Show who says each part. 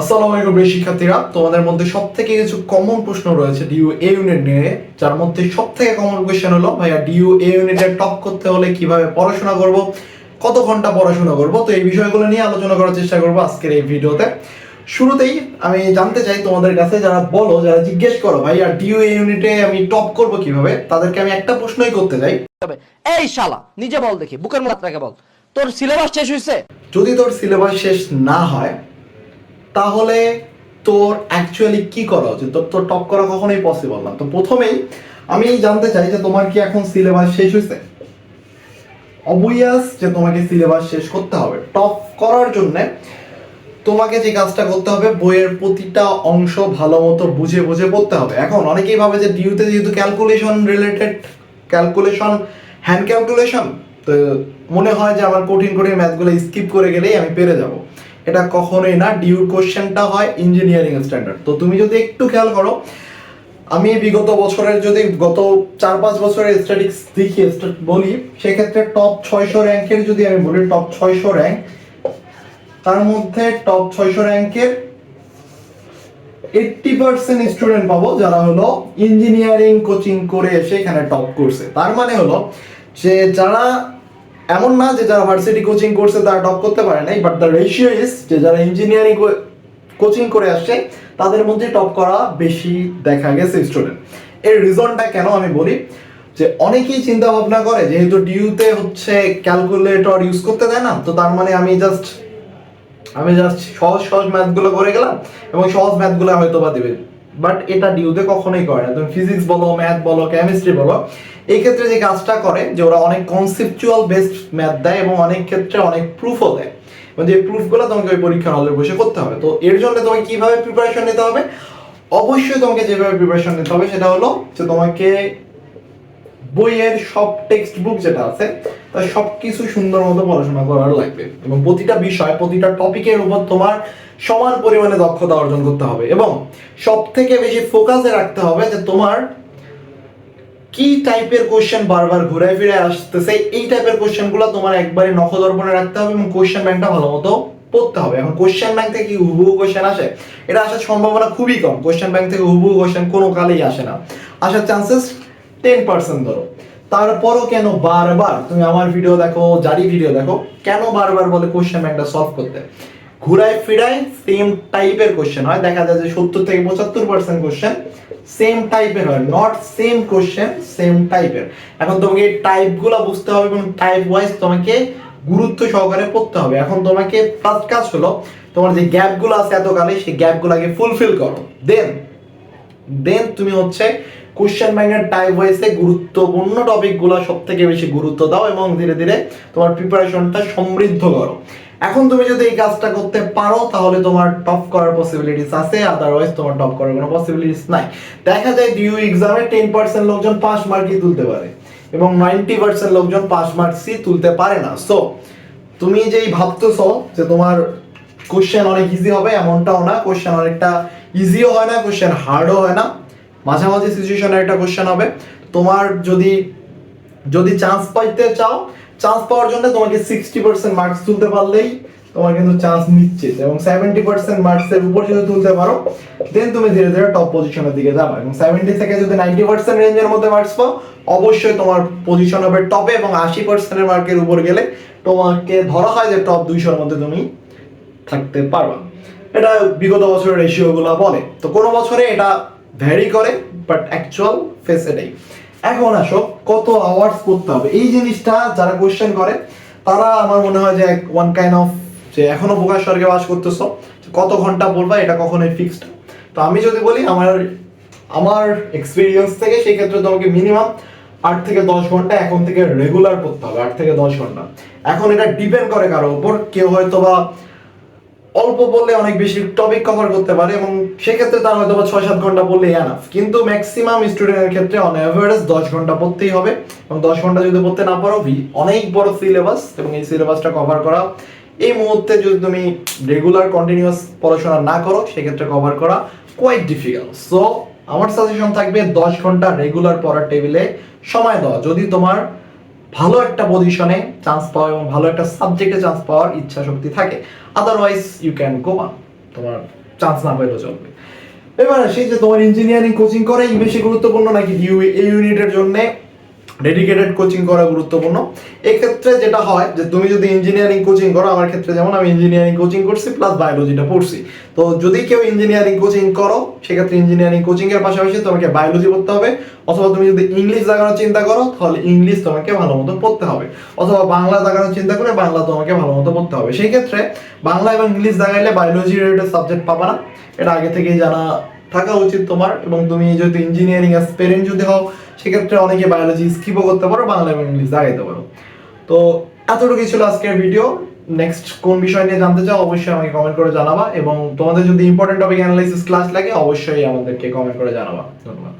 Speaker 1: আসসালামু আলাইকুম প্রিয় শিক্ষার্থীরা। তোমাদের মধ্যে সব থেকে কিছু কমন প্রশ্ন রয়েছে ডিউ এ ইউনিট নিয়ে। যার মধ্যে সব থেকে কমন কোয়েশ্চেন হলো ভাইয়া ডিউ এ ইউনিটে টপ করতে হলে কীভাবে পড়াশোনা করব? কত ঘণ্টা পড়াশোনা করব? তো এই বিষয়গুলো নিয়ে আলোচনা করার চেষ্টা করব আজকের এই ভিডিওতে। শুরুতেই আমি জানতে চাই তোমাদের কাছে যারা বলো যারা জিজ্ঞেস করো ভাইয়া ডিউ এ ইউনিটে আমি টপ করব কীভাবে? তাদেরকে আমি একটা প্রশ্নই করতে চাই।
Speaker 2: এই শালা নিজে বল দেখি বুকের মাত্রাকে বল। তোর সিলেবাস শেষ হয়েছে
Speaker 1: যদি তোর সিলেবাস শেষ না হয় তাহলে তোর অ্যাকচুয়ালি কি করা উচিত? তোর তোর টপ করা কখনোই পসিবল না। তো প্রথমেই আমি জানতে চাই যে তোমার কি এখন সিলেবাস শেষ হয়েছে? অবভিয়াস যে তোমাকে সিলেবাস শেষ করতে হবে। টপ করার জন্য তোমাকে যে কাজটা করতে হবে, বইয়ের প্রতিটা অংশ ভালো মতো বুঝে বুঝে পড়তে হবে। এখন অনেকেই ভাবে যে ডিউতে যেহেতু calculation related calculation hand calculation তো মনে হয় যে আমার কঠিন কঠিন ম্যাথগুলো স্কিপ করে গেলেই আমি পেরে যাব। এটা কখনোই না ডিউ কোশ্চেনটা হয় ইঞ্জিনিয়ারিং স্ট্যান্ডার্ড তো তুমি যদি একটু খেয়াল করো, আমি বিগত বছরের যদি গত চার পাঁচ বছরের স্ট্যাটিক্স দেখি বলি, সেক্ষেত্রে টপ ছয়শো র্যাঙ্কের যদি আমি বলি টপ ছয়শো র্যাঙ্ক তার মধ্যে টপ ছয়শো র্যাঙ্কের এইটটি পার্সেন্ট স্টুডেন্ট পাবো যারা হলো ইঞ্জিনিয়ারিং কোচিং করে এসে এখানে টপ করছে তার মানে হলো যে যারা এমন না যে যারা ভার্সিটি কোচিং করছে তারা টপ করতে পারে নাই বাট দ্য রেশিও ইজ যে যারা ইঞ্জিনিয়ারিং কোচিং করে আসছে, তাদের মধ্যে টপ করা বেশি দেখা গেছে স্টুডেন্ট এর রিজনটা কেন আমি বলি? যে অনেকেই চিন্তা ভাবনা করে, যেহেতু ডিউতে হচ্ছে ক্যালকুলেটর ইউজ করতে দেয় না, তো তার মানে আমি জাস্ট আমি জাস্ট সহজ সহজ ম্যাথগুলো করে গেলাম, এবং সহজ ম্যাথগুলো হয়তো বা দেবে। বাট এটা ডিউতে কখনোই করে না। তুমি ফিজিক্স বলো ম্যাথ বলো কেমিস্ট্রি বলো, এই ক্ষেত্রে যে কাজটা করে, যে ওরা অনেক কনসেপচুয়াল বেসড ম্যাথ দেয় এবং অনেক ক্ষেত্রে অনেক প্রুফও দেয়। এবং যে প্রুফগুলো তোমাকে ওই পরীক্ষার হলে বসে করতে হবে। তো এর জন্য তোমাকে কীভাবে প্রিপারেশন নিতে হবে? অবশ্যই তোমাকে যেভাবে প্রিপারেশন নিতে হবে, সেটা হলো যে তোমাকে বইয়ের সব টেক্সট বুক যেটা আছে তার সব সুন্দর মতো পড়াশোনা করার লাগবে। এবং প্রতিটা বিষয়, প্রতিটা টপিকের উপর তোমার সমান পরিমাণে দক্ষতা অর্জন করতে হবে। এবং সব থেকে বেশি ফোকাসে রাখতে হবে যে তোমার কি টাইপের কোশ্চেন বারবার ঘুরে ফিরে আসতেছে, এই টাইপের কোশ্চেনগুলো তোমার একবারে নখদর্পণে রাখতে হবে এবং কোশ্চেন ব্যাংকটা ভালো মতো পড়তে হবে। এখন কোশ্চেন ব্যাংক থেকে হুবহু কোশ্চেন আসে? এটা আসার সম্ভাবনা খুবই কম। কোশ্চেন ব্যাংক থেকে হুবহু কোশ্চেন কোনো কালেই আসে না। আসার চান্সেস টেন পার্সেন্ট ধরো। তারপরও কেন বারবার, তুমি আমার ভিডিও দেখো, জারি ভিডিও দেখো, কেন বারবার বলে কোশ্চেন ব্যাংকটা সলভ করতে? ঘুরায় ফিরায় সেম টাইপের কোশ্চেন হয়। দেখা যায় যে সত্তর থেকে পঁচাত্তর পার্সেন্ট কোশ্চেন সেম টাইপের হয়। নট সেম কোশ্চেন সেম টাইপের এখন তোমাকে টাইপগুলো বুঝতে হবে এবং টাইপ ওয়াইজ তোমাকে গুরুত্ব সহকারে পড়তে হবে। এখন তোমাকে ফার্স্ট কাজ হলো, তোমার যে গ্যাপগুলো আছে এতকালে সেই গ্যাপগুলোকে ফুলফিল করো। দেন দেন তুমি হচ্ছে কোশ্চেন ব্যাংকের টাইপ ওয়াইজে গুরুত্বপূর্ণ টপিকগুলো সব থেকে বেশি গুরুত্ব দাও এবং ধীরে ধীরে তোমার প্রিপারেশনটা সমৃদ্ধ করো। এখন তুমি যদি এই কাজটা করতে পারো, তাহলে তোমার টপ করার পসিবিলিটিস আছে আদারওয়াইজ তোমার টপ করার কোনো পসিবিলিটিস নাই। দেখা যায় ডিউ এক্সামে টেন পার্সেন্ট লোকজন পাস মার্কই তুলতে পারে এবং নাইনটি পার্সেন্ট লোকজন পাস মার্কসই তুলতে পারে না। সো তুমি যেই ভাবতেছো যে তোমার কোশ্চেন অনেক ইজি হবে, এমনটাও না। কোশ্চেন অনেকটা ইজিও হয় না কোশ্চেন হার্ডও হয় না। মাঝামাঝি সিচুয়েশনে একটা কোশ্চেন হবে। তোমার যদি যদি চান্স পাইতে চাও চান্স পাওয়ার জন্য তোমাকে সিক্সটি পার্সেন্ট মার্কস তুলতে পারলেই তোমার কিন্তু চান্স নিশ্চিত এবং সেভেন্টি পার্সেন্ট মার্কসের উপর যদি তুলতে পারো দেন তুমি ধীরে ধীরে টপ পজিশনের দিকে যাবে এবং সেভেন্টি থেকে যদি নাইনটি পার্সেন্ট রেঞ্জের মধ্যে মার্কস পাও, অবশ্যই তোমার পজিশন হবে টপে এবং আশি পার্সেন্টের মার্কের উপর গেলে তোমাকে ধরা হয় যে টপ দুইশোর মধ্যে তুমি থাকতে পারবা। এটা বিগত বছরের রেশিওগুলো বলে। তো কোনো বছরে এটা ভ্যারি করে বাট অ্যাকচুয়াল ফেস এটাই এখন আসো, কত আওয়ার্স করতে হবে? এই জিনিসটা যারা কোশ্চেন করে, তারা আমার মনে হয় যে ওয়ান কাইন্ড অফ যে এখনও প্রকাশ স্বর্গে বাস করতেছো কত ঘণ্টা পড়বা এটা কখনোই ফিক্সড তো আমি যদি বলি, আমার আমার এক্সপিরিয়েন্স থেকে সেই ক্ষেত্রে তোমাকে মিনিমাম আট থেকে দশ ঘণ্টা এখন থেকে রেগুলার করতে হবে, আট থেকে দশ ঘণ্টা। এখন এটা ডিপেন্ড করে কারও উপর। কেউ হয়তো বা অল্প বললে অনেক বেশি টপিক কভার করতে পারে এবং সেক্ষেত্রে তার হয়তো বা ছয় সাত ঘণ্টা পড়লে এনাফ কিন্তু ম্যাক্সিমাম স্টুডেন্টের ক্ষেত্রে অন অ্যাভারেজ দশ ঘণ্টা পড়তেই হবে এবং দশ ঘণ্টা যদি পড়তে না পারো অনেক বড় সিলেবাস এবং এই সিলেবাসটা কভার করা। এই মুহূর্তে যদি তুমি রেগুলার কন্টিনিউয়াস পড়াশোনা না করো, সেক্ষেত্রে কভার করা কোয়াইট ডিফিকাল্ট সো আমার সাজেশন থাকবে দশ ঘণ্টা রেগুলার পড়ার টেবিলে সময় দেওয়া যদি তোমার ভালো একটা পজিশনে চান্স পাওয়া এবং ভালো একটা সাবজেক্টে চান্স পাওয়ার ইচ্ছা শক্তি থাকে। Otherwise you can go on তোমার চান্স না পেলেও চলবে। এবার সেই যে তোমার ইঞ্জিনিয়ারিং কোচিং করাই বেশি গুরুত্বপূর্ণ নাকি ইউ এই ইউনিটের জন্য? ডেডিকেটেড কোচিং করা গুরুত্বপূর্ণ। এক্ষেত্রে যেটা হয় যে, তুমি যদি ইঞ্জিনিয়ারিং কোচিং করো, আমার ক্ষেত্রে যেমন আমি ইঞ্জিনিয়ারিং কোচিং করছি প্লাস বায়োলজিটা পড়ছি। তো যদি কেউ ইঞ্জিনিয়ারিং কোচিং করো, সেক্ষেত্রে ইঞ্জিনিয়ারিং কোচিং এর পাশাপাশি তোমাকে বায়োলজি পড়তে হবে। অথবা তুমি যদি ইংলিশ জাগানোর চিন্তা করো, তাহলে ইংলিশ তোমাকে ভালো মতো পড়তে হবে। অথবা বাংলা জাগানোর চিন্তা করে বাংলা তোমাকে ভালো মতো পড়তে হবে। সেই ক্ষেত্রে বাংলা এবং ইংলিশ জাগাইলে বায়োলজি রিলেটেড সাবজেক্ট পাবা না। এটা আগে থেকেই জানা থাকা উচিত তোমার এবং তুমি যদি ইঞ্জিনিয়ারিং অ্যাসপিরেন্ট যদি হও, সেক্ষেত্রে অনেকে বায়োলজি স্কিপও করতে পারো, বাংলা এবং ইংলিশ আগাইতে পারো। তো এতটুকুই ছিল আজকের ভিডিও নেক্সট কোন বিষয় নিয়ে জানতে চাও, অবশ্যই আমাকে কমেন্ট করে জানাবা এবং তোমাদের যদি ইম্পর্টেন্ট টপিক অ্যানালাইসিস ক্লাস লাগে, অবশ্যই আমাদেরকে কমেন্ট করে জানাবা। ধন্যবাদ।